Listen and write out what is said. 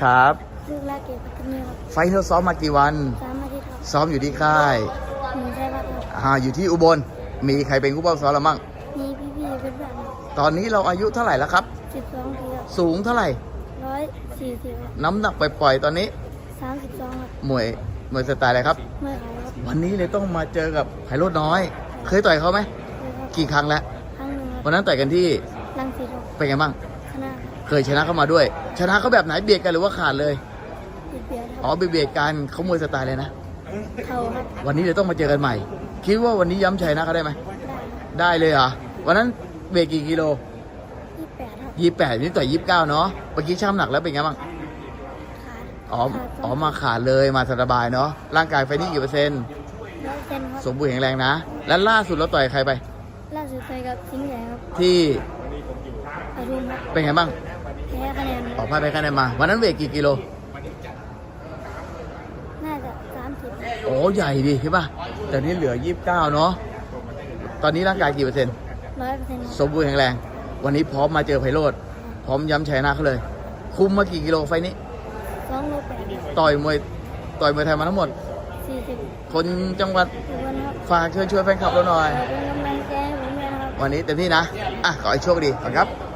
ครับลูกแรกเก็บพัฒนีครับไฟท์เราซ้อมมากี่วัน สามอาทิตย์ครับซ้อมอยู่ที่ค่ายหนึ่งใช่ปะครับอ่าอยู่ที่อุบล มีใครเป็นผู้ป้องซ้อมเรามั่งมีพี่พี่ๆเป็นแบบตอนนี้เราอายุเท่าไหร่แล้วครับ สิบสองปีครับสูงเท่าไหร่ ร้อยสี่สิบครับน้ำหนักปล่อยๆตอนนี้สามสิบสองครับมวยมวยสไตล์อะไรครับ ไม่ขายครับวันนี้เลยต้องมาเจอกับไพโรดน้อย เคยต่อยเขาไหมเลยครับกี่ครั้งแล้ว ครั้งหนึ่งครับวันนั้นต่อยกันที่ลังสีครับเป็นไงบ้างช นะครับเคยชนะเข้ามาด้วย ชนะเขาแบบไหนเบียดกันหรือว่าขาดเลยติดเบียร์คอ๋รับอเบียดกันเขามวยสไตล์เลยนะ เข่าครับวันนี้เลยต้องมาเจอกันใหม่ คิดว่าวันนี้ย้ำชัยนะเขาได้ไหม ได้ครับได้เลยเหรอ วันนั้นเบรกกี่กิโลยี่สิบแปดครับยี่แปดนี่ต่อยยี่สิบเก้าเนาะ เมื่อกี้ช่ำหนักแล้วเป็นไงบ้าง ขาอ๋อขาดอ๋อ มาขาดเลย มาสบายเนาะ ร่างกายไฟนี่กี่เปอร์เซ็นต์ร้อยเซนครับสมบูรณ์แข็งแรงนะ แล้วล่าสุดเราต่อยใครไป ล่าสุดไปกับสิงห์ใหญ่ครับที่อรุณครับเป็นไงบ้างแพ้คะแนนออกพลาดไปคะแนนมา วันนั้นเวทกี่กิโล น่าจะสามสิบโอ้ใหญ่ดิใช่ป่ะแต่นี่เหลือยี่สิบเก้าเนาะตอนนี้ร่างกายกี่เปอร์เซ็นต์ร้อยเปอร์เซ็นต์สมบูรณ์แข็งแรง วันนี้พร้อมมาเจอไพโรดพร้อมย้ำชัยนะเขาเลย คุมมากี่กิโลไฟล์นี้ สองโลแปดครับต่อยมวยต่อยมวยไทยมาทั้งหมด สี่สิบคนจังหวัดทุกวันครับฝากเชิญชวนแฟนคลับเราหน่อยขอเป็นกำลังใจให้ผมด้ วันนี้เต็มที่นะ อะ ขอให้โชคดีขอบคุณครับ